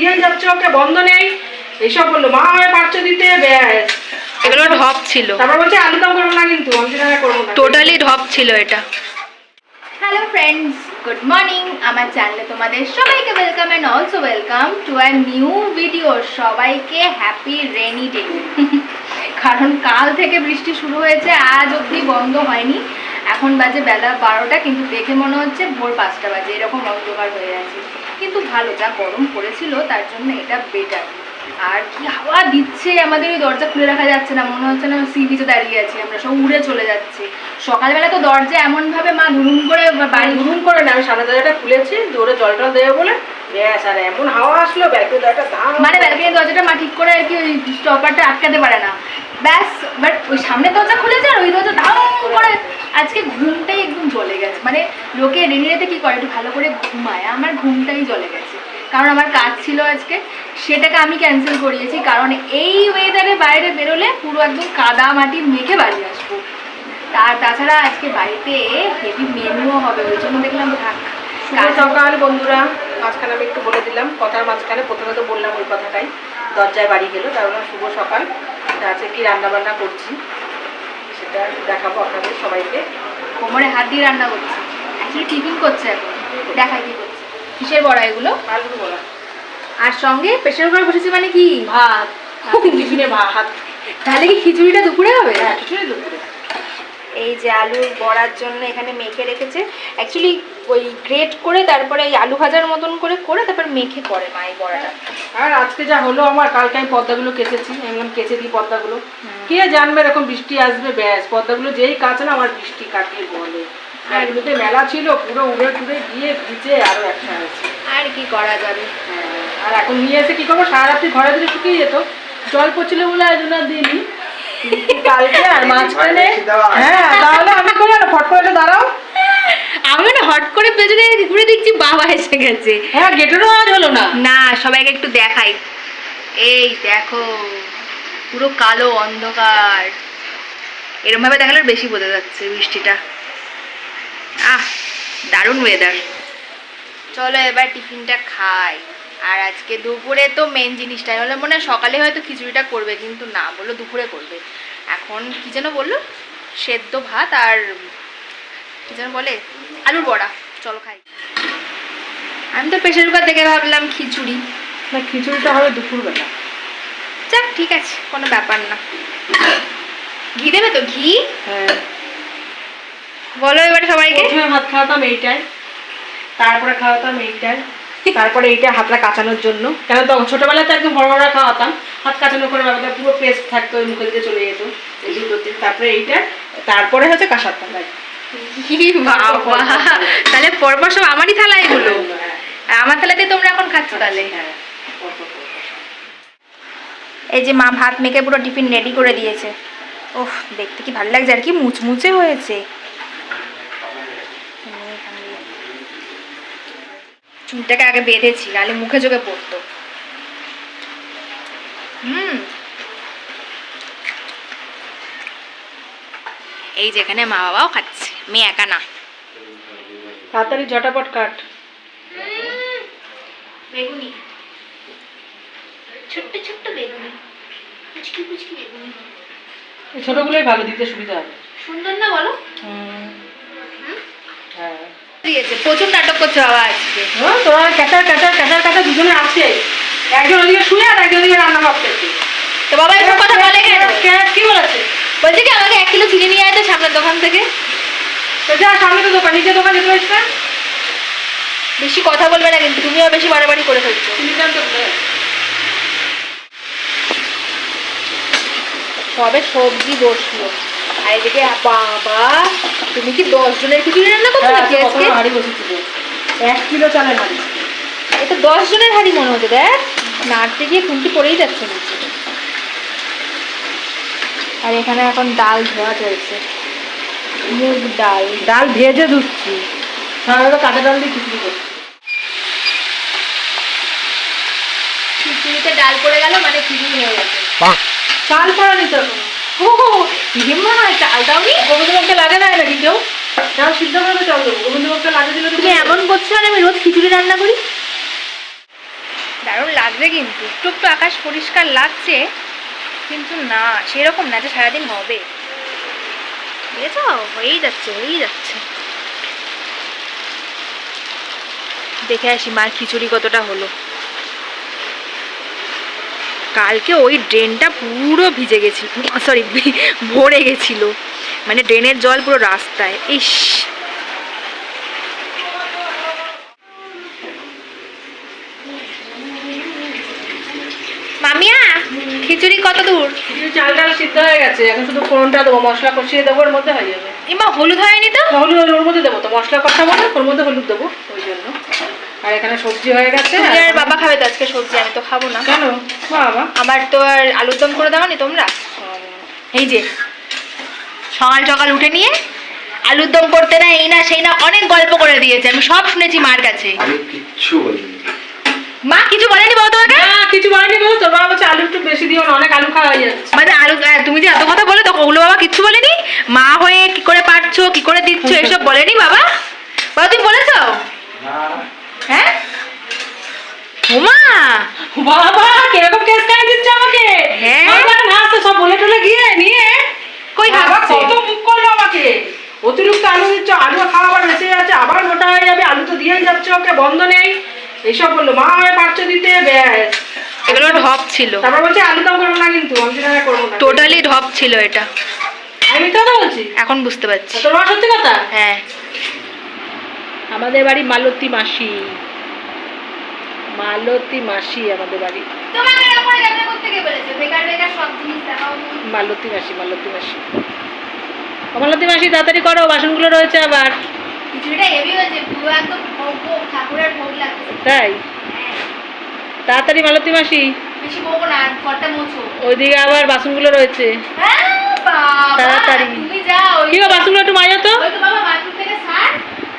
দিয়ে যাচ্ছে ওকে বন্ধ নেই। এইসব বলল মা আমায় পারছে দিতে? ব্যাস। এগুলো ঢপ ছিল। তারপর বলছে আলু দাম করব না কিন্তু আমি করব না। টোটালি ঢপ ছিল এটা। হ্যালো ফ্রেন্ডস গুড মর্নিং আমার চ্যানেলে তোমাদের সবাইকে welcome and also welcome to our new video সবাইকে হ্যাপি রেনি ডে কারণ কাল থেকে বৃষ্টি শুরু হয়েছে আজ অবধি বন্ধ হয়নি। এখন বাজে বেলা বারোটা কিন্তু দেখে মনে হচ্ছে ভোর পাঁচটা বাজে। এরকম অন্ধকার হয়ে আছে। কিন্তু ভালো যা গরম পড়েছিল তার জন্য এটা বেটার আর কি হাওয়া দিচ্ছে আমাদের ওই দরজা খুলে রাখা যাচ্ছে না। মনে হচ্ছে না সি বিচে দাঁড়িয়ে আছি আমরা সব উড়ে চলে যাচ্ছে। সকালবেলা তো দরজা এমন ভাবে মা ধুরুম করে বাড়ি ঘুরুম করে না আমি সামনে দরজাটা খুলেছি জোরে জল টল দেবে বলে। ব্যাস আর এমন হাওয়া আসলো দরজাটা মানে ব্যালকনির দরজাটা মা ঠিক করে আর কি ওই স্টপারটা আটকাতে পারে না। ব্যাস বাট ওই সামনের দরজা খুলেছে আর ওই দরজা দাম করে। আজকে ঘুমটাই একদম জলে গেছে। মানে লোকে রেনিরেতে কি করে? একটু ভালো করে ঘুমায়। আমার ঘুমটাই জলে গেছে। কারণ আমার কাজ ছিল আজকে। সেটাকে আমি ক্যান্সেল করিয়েছি। কারণ এই ওয়েদারে বাইরে বেরোলে পুরো একদম কাদা মাটি মেখে বাড়ি আসব। তার তাছাড়া আজকে বাড়িতে হেভি মেনুও হবে। ওই জন্য দেখলাম, থাক। সকাল বন্ধুরা। মাঝখানে আমি একটু বলে দিলাম। কথার মাঝখানে প্রথমে তো বললাম ওই কথাটাই। দরজায় বাড়ি গেলো, তার মানে শুভ সকাল। আজকে কি রান্না বান্না করছি? সেটা দেখাবো আপনাদের সবাইকে। কোমরে হাত দিয়ে রান্না করছে। অ্যাকচুয়ালি টিফিন করছে এখন। দেখাই কি করছে। কিসের বড়া এগুলো? আলু বড়া। আর সঙ্গে প্রেশার কুকার বসেছে মানে কি? ভাত। টিফিনে ভাত। তাহলে কি খিচুড়িটা দুপুরে হবে? হ্যাঁ খিচুড়ি দুপুরে। এই যে আলুর বড়ার জন্য এখানে মেখে রেখেছে। অ্যাকচুয়ালি ওই গ্রেট করে তারপরে এই আলু ভাজার মতন করে করে তারপর মেখে করে মা এই বড়াটা। আর আজকে যা হলো আমার কালকে আমি পর্দাগুলো কেচেছি আমি কেচে দিই পর্দাগুলো কে জানবে এরকম বৃষ্টি আসবে? ব্যাস পর্দাগুলো যেই কাজ না আমার বৃষ্টি কাটিয়ে বলে। আর এগুলোতে মেলা ছিল পুরো উড়ে টুড়ে গিয়ে ভিজে আরও একটা আছে আর কি করা যাবে? হ্যাঁ, আর এখন নিয়ে এসে কি করব? সারা রাত্রি ঘরে দিলে শুকিয়ে যেত জল পড়ছিল বলে জন্য আর দিইনি কালকে আর মাঝখানে হ্যাঁ তাহলে আমি করে আর ফট করে দাঁড়াও। আমি না হট করে পেছনে ঘুরে দেখছি বাবা এসে গেছে। হ্যাঁ গেটেরও আজ হলো না? না সবাইকে একটু দেখাই। এই দেখো পুরো কালো অন্ধকার। এরম ভাবে দেখালে বেশি বোঝা যাচ্ছে বৃষ্টিটা। আহ দারুণ ওয়েদার চলো এবার টিফিনটা খাই। আর আজকে দুপুরে তো মেন জিনিসটা হলো মনে হয় সকালে হয়তো খিচুড়িটা করবে কিন্তু না বলল দুপুরে করবে। এখন কি যেন বলল? সেদ্ধ ভাত আর কি যেন বলে? আলুর বড়া। চলো খাই। আমি তো প্রেশার কুকার দেখে ভাবলাম খিচুড়ি। না খিচুড়িটা হবে দুপুরবেলা। যাক ঠিক আছে কোনো ব্যাপার না। ঘি দেবে তো? ঘি? হ্যাঁ। বলো এবার সবাইকে। প্রথমে ভাত খাওয়াতাম এইটাই তারপরে খাওয়াতাম এইটাই তারপরে এইটা হাতটা কাচানোর জন্য। কেন তখন ছোটবেলায় তো একদম বড় বড় খাওয়াতাম। হাত কাচানো করে ব্যাপারটা পুরো পেস্ট থাকতো ওই মুখে দিতে চলে যেত। এই দুটোতে তারপরে এইটা তারপরে হচ্ছে কাঁসারটা কি বাবা, তাহলে পরপর সব আমারই থালা এগুলো? আমার থালাতে তোমরা এখন খাচ্ছ তাহলে? এই যে মা ভাত মেখে পুরো টিফিন রেডি করে দিয়েছে। ওহ দেখতে কি ভালো লাগছে, আর কি মুচমুচে হয়েছে। চুলটাকে আগে বেঁধেছি, নাহলে মুখে চোখে পড়তো। হুম। এই যেখানে মা বাবাও খাচ্ছে। মেয়ে একা না। তাড়াতাড়ি ঝটাপট কাট। বেগুনি। ছোট্ট ছোট্ট বেগুনি। কুচকি কুচকি বেগুনি। এই ছোটগুলোই ভালো দিতে সুবিধা হবে। সুন্দর না বলো? হ্যাঁ। দিয়েছে প্রচুর নাটক করছে বাবা আজকে। হ্যাঁ, তোরা ক্যাচার ক্যাচার ক্যাচার ক্যাচার দুজনে আছে একজন ওদিকে শুয়ে আর একজন ওদিকে রান্না করতেছে তো বাবা এসব কথা বলে কেন? কি বলেছে? বলছে কি আমাকে এক কিলো চিনি নিয়ে আয় তো সামনের দোকান থেকে। তো যা সামনে তো দোকান নিজের দোকান যেতে বেশি কথা বলবে না কিন্তু তুমিও বেশি বাড়াবাড়ি করে ফেলছো। সবে সবজি বসল। আর এদিকে বাবা তুমি কি দশ জনের খিচুড়ি রান্না করছ হ্যাঁ, নাকি আজকে? বসেছিল এক কিলো চালের হাঁড়ি। এটা দশ জনের হাড়ি মনে হচ্ছে দেখ। নাড়তে গিয়ে খুন্তি পড়েই যাচ্ছে আর এখানে এখন ডাল ধোয়া চলছে। মুগ ডাল। ডাল ভেজে ধুচ্ছি সাধারণত কাঁচা ডাল দিয়ে খিচুড়ি করছি। খিচুড়িতে ডাল পড়ে গেল মানে খিচুড়ি হয়ে গেছে। চাল পড়া নিতে ও হিম্মা চালটাও নি গোবিন্দভোগকে লাগে না নাকি কেউ? চাল সিদ্ধ করে চাল দেবো। গোবিন্দভোগকে লাগে দিলে তুমি এমন করছ আর আমি রোজ খিচুড়ি রান্না করি? দারুণ লাগবে কিন্তু। একটু একটু আকাশ পরিষ্কার লাগছে কিন্তু না সেরকম না যে সারাদিন হবে। হয়েই যাচ্ছে হয়েই যাচ্ছে দেখে আসি মার খিচুড়ি কতটা হলো। কালকে ওই ড্রেনটা পুরো ভিজে গেছিল, সরি ভরে গেছিল। মানে ড্রেনের জল পুরো রাস্তায়, ইস। খিচুড়ি কত দূর? খিচুড়ি চাল ডাল সিদ্ধ হয়ে গেছে। এখন শুধু ফোড়নটা দেবো মশলা কষিয়ে দেবো ওর মধ্যে হয়ে যাবে। ইমা হলুদ হয়নি তো? হলুদ হলুদ ওর মধ্যে দেবো তো মশলা কষাবো না ওর মধ্যে হলুদ দেবো ওই জন্য। আর এখানে সবজি হয়ে গেছে আর বাবা খাবে তো আজকে সবজি আমি তো খাব না। কেন? বাবা আমার তো আর আলুর দম করে দাও নি তোমরা? এই যে সকাল সকাল উঠে নিয়ে আলুর দম করতে না এই না সেই না অনেক গল্প করে দিয়েছে আমি সব শুনেছি মার কাছে। আমি কিচ্ছু বলিনি। মা কিছু বলেনি বলো তোমাকে? না কিছু বলেনি বলো তোর বাবা বলছে আলু একটু বেশি দিও না অনেক আলু খাওয়া হয়ে যাচ্ছে। মানে আলু তুমি যে এত কথা বলে তখন ওগুলো বাবা কিচ্ছু বলেনি। মা হয়ে কি করে পারছ কি করে দিচ্ছ এসব বলেনি বাবা? বাবা তুমি বলেছ? হ্যাঁ? ওমা বাবা কীরকম কেস খাই দিচ্ছে আমাকে? হ্যাঁ। বাবা না তো সব বলে টলে গিয়ে নিয়ে কই খাচ্ছে? কত মুখ করল আমাকে? অতিরিক্ত আলু দিচ্ছ আলু খাওয়া আবার বেঁচে যাচ্ছে আবার মোটা হয়ে যাবে আলু তো দিয়েই যাচ্ছে ওকে বন্ধ নেই। এইসব বলল মা পারছ দিতে ব্যাস। এগুলো ঢপ ছিল। তারপর বলছে আলু দাম করব না কিন্তু আমি সেটা করব না। টোটালি ঢপ ছিল এটা। আমি কথা বলছি? এখন বুঝতে পারছি। তোর মা সত্যি কথা? হ্যাঁ। আমাদের বাড়ি মালতী মাসি। মালতী মাসি আমাদের বাড়ি। মালতী মাসি মালতী মাসি। মালতী মাসি তাড়াতাড়ি করো বাসনগুলো রয়েছে আবার। খিচুড়িটা হেভি হয়েছে পুরো একদম ভোগ ভোগ ঠাকুরের ভোগ লাগছে। তাই? তাড়াতাড়ি মালতী মাসি। বেশি ভোগ না ঘরটা মোছো। ওইদিকে আবার বাসনগুলো রয়েছে। হ্যাঁ তাড়াতাড়ি। তুমি যাও কি গো বাসনগুলো একটু মাজো তো? ওই তো বাবা বাথরুম থেকে সার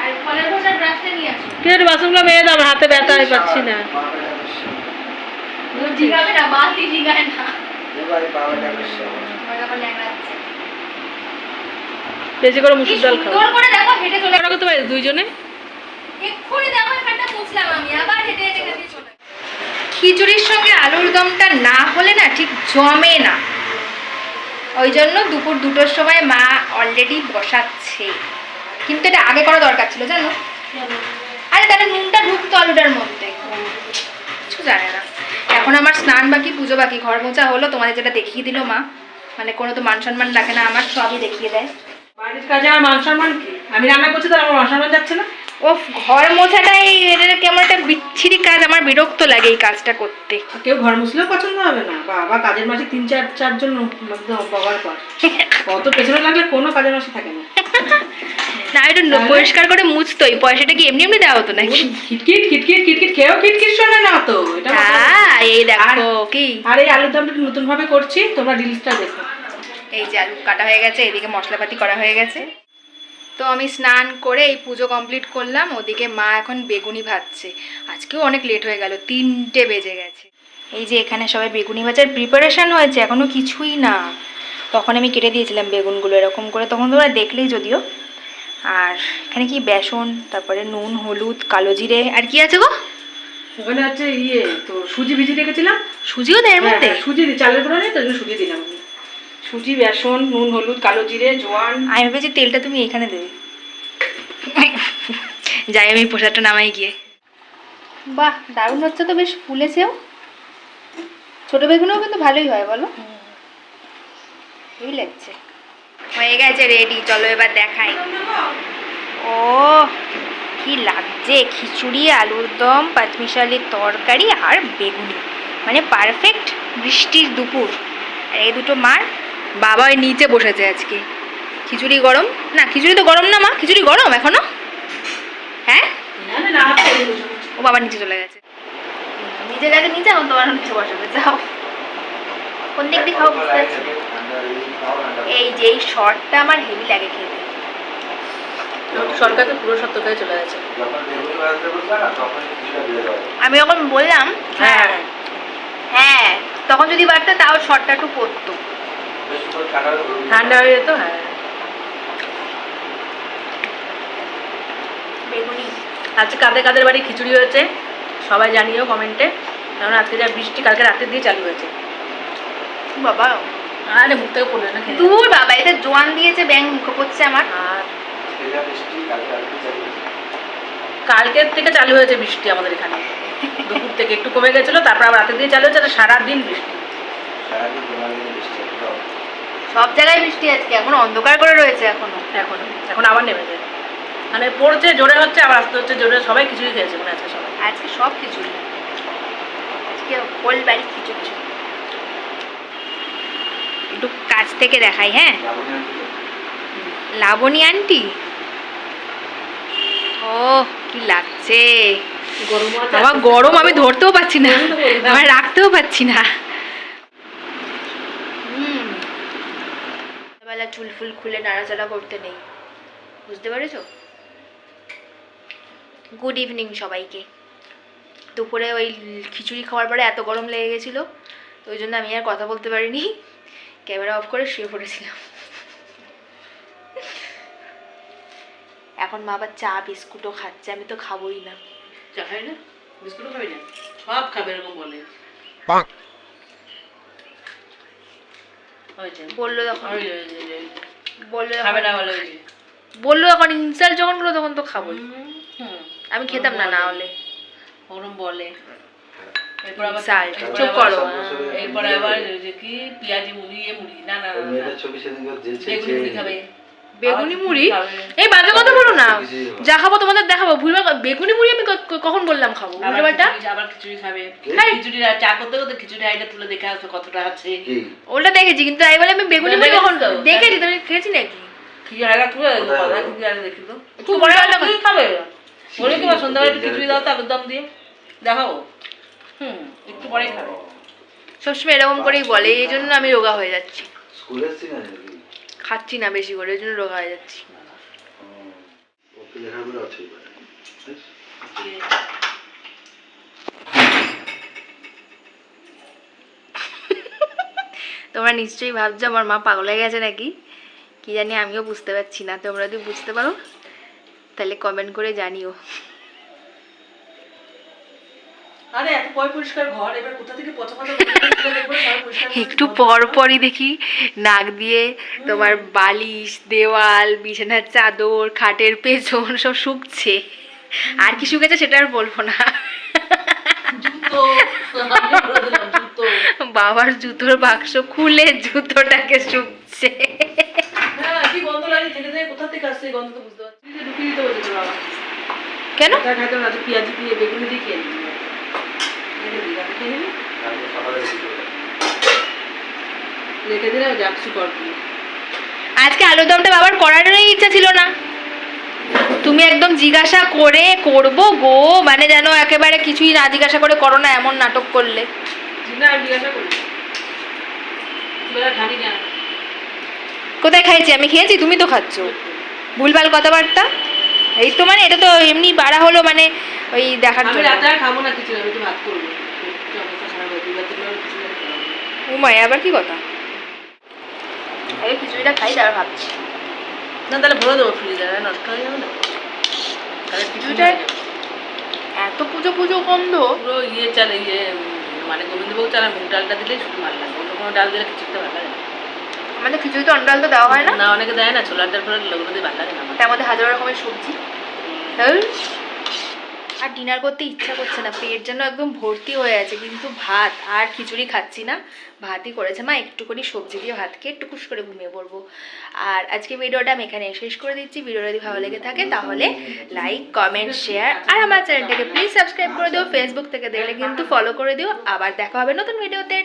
আর কলের ঘষার ব্রাশটা নিয়ে আসো। কি একটু বাসনগুলো মেয়ে দাও হাতে ব্যথা আমি পাচ্ছি না। জিগাবে না জিগায় না। এবারে বাবাটা বেশি আমার আবার ল্যাংড়াচ্ছে বেশি করে মুসুর ডাল খাও করে দেখো হেঁটে চলে করতে পারি দুইজনে? এক্ষুনি দেখো এখানটা মুছলাম আমি আবার হেঁটে হেঁটে হেঁটে চলে খিচুড়ির সঙ্গে আলুর দমটা না হলে না ঠিক জমে না। ওই জন্য দুপুর দুটোর সময় মা অলরেডি বসাচ্ছে। কিন্তু এটা আগে করা দরকার ছিল জানো? আরে তাহলে নুনটা ঢুকতো আলুটার মধ্যে। কিছু জানে না। এখন আমার স্নান বাকি পুজো বাকি ঘর মোছা হলো তোমাদের যেটা দেখিয়ে দিল মা। মানে কোনো তো মান সম্মান রাখে না আমার সবই দেখিয়ে দেয়। বাড়ির কাজে আমার মান সম্মান কি? আমি রান্না করছি তার আমার মান সম্মান যাচ্ছে না? ও ঘর মোছাটাই কেমন একটা বিচ্ছিরি কাজ আমার বিরক্ত লাগে এই কাজটা করতে। কেউ ঘর মুসলেও পছন্দ হবে না। বাবা কাজের মাসে তিন চার চারজন বাবার পর। কত পেছনে লাগলে কোনো কাজের মাসে থাকে না। না একটু ন- পরিষ্কার করে মুছতোই। পয়সাটা কি এমনি এমনি দেওয়া হতো নাকি? খিটখিট খিটখিট খিটখিট খেয়েও শোনে না তো। এটা মাথায় এই দেখো কি। আর এই আলুর দমটা নতুন ভাবে করছি তোমরা রিলসটা দেখো। এই যে আলু কাটা হয়ে গেছে এদিকে মশলাপাতি করা হয়ে গেছে। তো আমি স্নান করে এই পুজো কমপ্লিট করলাম ওদিকে মা এখন বেগুনি ভাজছে। আজকেও অনেক লেট হয়ে গেল তিনটে বেজে গেছে। এই যে এখানে সবাই বেগুনি ভাজার প্রিপারেশন হয়েছে এখনও কিছুই না। তখন আমি কেটে দিয়েছিলাম বেগুনগুলো এরকম করে তখন তোমরা দেখলেই যদিও। আর এখানে কি বেসন তারপরে নুন হলুদ কালো জিরে আর কি আছে গো? ওখানে হচ্ছে ইয়ে তো সুজি ভিজিয়ে রেখেছিলাম। সুজিও দেয় হ্যাঁ, মধ্যে? হ্যাঁ, সুজি চালের গুঁড়ো নেই তো সুজি দিলাম। সুজি বেসন নুন হলুদ কালো জিরে জোয়ান। আমি ভেবেছি তেলটা তুমি এখানে দেবে। যাই আমি প্রসাদটা নামাই গিয়ে। বাহ দারুণ হচ্ছে তো বেশ ফুলেছেও। ছোট বেগুনও কিন্তু ভালোই হয় বলো। হেভি লাগছে হয়ে গেছে রেডি চলো এবার দেখাই। ও কি লাগছে? খিচুড়ি আলুর দম পাঁচমিশালির তরকারি আর বেগুনি। মানে পারফেক্ট বৃষ্টির দুপুর। আর এই দুটো মার বাবা ওই নিচে বসেছে আজকে। খিচুড়ি গরম? না খিচুড়ি তো গরম না মা খিচুড়ি গরম এখনও? হ্যাঁ। ও বাবা নিচে চলে গেছে। নিচে গেছে নিচে এখন তোমার নিচে বসাবে যাও। কোন দিক দিয়ে খাও বুঝতে পারছি এই যে এই শর্টটা আমার হেভি লাগে খেতে। সরকার তো পুরো সত্যতায় চলে গেছে। আমি যখন বললাম হ্যাঁ। হ্যাঁ তখন যদি বাড়তো তাও শর্টটা একটু পড়তো কাটা ঠান্ডা হয়ে যেত হ্যাঁ। বেগুনি। আজকে কাদের কাদের বাড়ি খিচুড়ি হয়েছে সবাই জানিও কমেন্টে। কারণ আজকে যা বৃষ্টি কালকে রাতের দিয়ে চালু হয়েছে। বাবা। আরে মুখ থেকে পড়বে না দূর বাবা এটা জোয়ান দিয়েছে ব্যাং মুখে পড়ছে আমার। আর সেটা বৃষ্টি কালকে রাত্রে চালু হয়েছে। কালকের থেকে চালু হয়েছে বৃষ্টি আমাদের এখানে। দুপুর থেকে একটু কমে গেছিল তারপর আবার রাতে দিয়ে চালু হয়েছে আর সারাদিন বৃষ্টি। সব জায়গায় বৃষ্টি আজকে এখন অন্ধকার করে রয়েছে এখনও। এখন এখন আবার নেমে যায়। মানে পড়ছে জোরে হচ্ছে আবার আসতে হচ্ছে জোরে সবাই কিছুই খেয়েছে মানে আজকে সবাই। আজকে সব খিচুড়ি। আজকে হোল বাড়ি খিচুড়ি। একটু কাছ থেকে দেখাই হ্যাঁ? লাবণী আন্টি? ও কি লাগছে। গরম গরম আমি ধরতেও পাচ্ছি না। আমি রাখতেও পাচ্ছি না। বেলা চুল ফুল খুলে নাড়াচাড়া করতে নেই। বুঝতে পেরেছ? গুড ইভিনিং সবাইকে। দুপুরে ওই খিচুড়ি খাওয়ার পরে এত গরম লেগে গেছিল তো ওই জন্য আমি আর কথা বলতে পারিনি। ক্যামেরা অফ করে শুয়ে পড়েছিলাম। এখন মা আবার চা বিস্কুটও খাচ্ছে আমি তো খাবোই না। চা খাই না? বিস্কুটও খাবি না? সব খাবে এরকম বলে। বলল যখন ওই যে, ওই যে, ওই যে। বলল খাবে না যখন বলে বলল যখন ইনসাল্ট যখন করল তখন তো খাবোই। হুম, হুম। আমি খেতাম না না হলে। ওরম বলে। এরপর আবার চুপ করো। এরপর আবার যে কি পেঁয়াজি মুড়ি এ মুড়ি না না না, বেগুনি মুড়ি খাবে। বেগুনি মুড়ি? এই বাজে কথা বলো না। যা খাব তোমাদের দেখাবো। ভুলবার বেগুনি মুড়ি আমি কখন বললাম খাব? আবার বুঝতে পারটা? খিচুড়ি- আবার খিচুড়ি খাবে। খিচুড়ি আর চা করতে করতে খিচুড়ি আইটা তুলে দেখে আসো কতটা আছে। ওটা দেখেছি কিন্তু তাই বলে আমি বেগুনি মুড়ি কখন দেখেছি তুমি খেয়েছি নাকি? কি আগা তুলে কোথায় কথা হবে? কি আর দেখি তো। একটু বড় একটা তুই খাবে? বলে কি সন্ধ্যাবেলা একটু খিচুড়ি দাও তো দিয়ে হুম। একটু পরেই খাবে। সবসময় এরকম করেই বলে এই জন্য আমি রোগা হয়ে যাচ্ছি। স্কুলের সিন খাচ্ছি না বেশি করে ওই জন্য রোগা হয়ে যাচ্ছি। তোমরা নিশ্চয়ই ভাবছ আমার মা পাগল হয়ে গেছে নাকি? কি জানি আমিও বুঝতে পারছি না তোমরা যদি বুঝতে পারো তাহলে কমেন্ট করে জানিও। আরে এত পয় পরিষ্কার ঘর এবার কোথা থেকে পচা পচা একটু পর পরই দেখি নাক দিয়ে তোমার বালিশ দেওয়াল বিছানার চাদর খাটের পেছন সব শুকছে। আর কি শুকেছে সেটা আর বলব না। বাবার জুতোর বাক্স খুলে জুতোটাকে শুকছে। হ্যাঁ কি গন্ধ লাগে? থেকে থেকে কোথা থেকে আসছে এই গন্ধ তো বুঝতে পারছি নিজে ঢুকিয়ে দিতে বলছে তোর বাবা। কেন? পেঁয়াজি দিয়ে বেগুনি দিয়ে খেয়ে নিবি রেখে দিবি আপনি খেয়ে নিবি কালকে সকালে রেডি করে দাও। রেখে দিলে যা কিছু কর। তুই। আজকে আলুর দমটা বাবার করারই ইচ্ছা ছিল না। তুমি একদম জিজ্ঞাসা করে করব গো মানে যেন একেবারে কিছুই না জিজ্ঞাসা করে করো না এমন নাটক করলে। কোথায় খাইছি? আমি খেয়েছি তুমি তো খাচ্ছ। ভুলভাল কথাবার্তা? এই তো মানে এটা তো এমনি বাড়া হলো মানে ওই দেখার জন্য। খাব না কিছু আমি তো ভাত করব। উমায় আবার কি কথা? আগে খিচুড়িটা খাই তারপর ভাবছি না তাহলে ভরে দেবো ফ্রিজে নষ্ট হয়ে যাবে না তাহলে খিচুড়িটা এত পুজো পুজো গন্ধ পুরো ইয়ে চাল ইয়ে মানে গোবিন্দভোগ চাল আর মুগ ডালটা দিলেই শুধু ভালো লাগে অন্য কোনো ডাল দিলে খিচুড়িটা ভালো লাগে না। আমাদের খিচুড়িতে অন্য ডাল তো দেওয়া হয় না না অনেকে দেয় না ছোলার ডাল ফোলার লোকগুলো দিয়ে ভালো লাগে না। তার মধ্যে হাজার রকমের সবজি। আর ডিনার করতে ইচ্ছা করছে না। পেট যেন একদম ভর্তি হয়ে আছে। কিন্তু ভাত আর খিচুড়ি খাচ্ছি না। ভাতই করেছে মা। একটু করে সবজি দিয়ে ভাত খেয়ে টুকুস করে ঘুমিয়ে পড়ব। আর আজকে ভিডিওটা আমি এখানে শেষ করে দিচ্ছি। ভিডিওটা যদি ভালো লেগে থাকে তাহলে লাইক কমেন্ট শেয়ার আর আমার চ্যানেলটাকে প্লিজ সাবস্ক্রাইব করে দিও। ফেসবুক থেকে দেখলে কিন্তু ফলো করে দিও। আবার দেখা হবে নতুন ভিডিওতে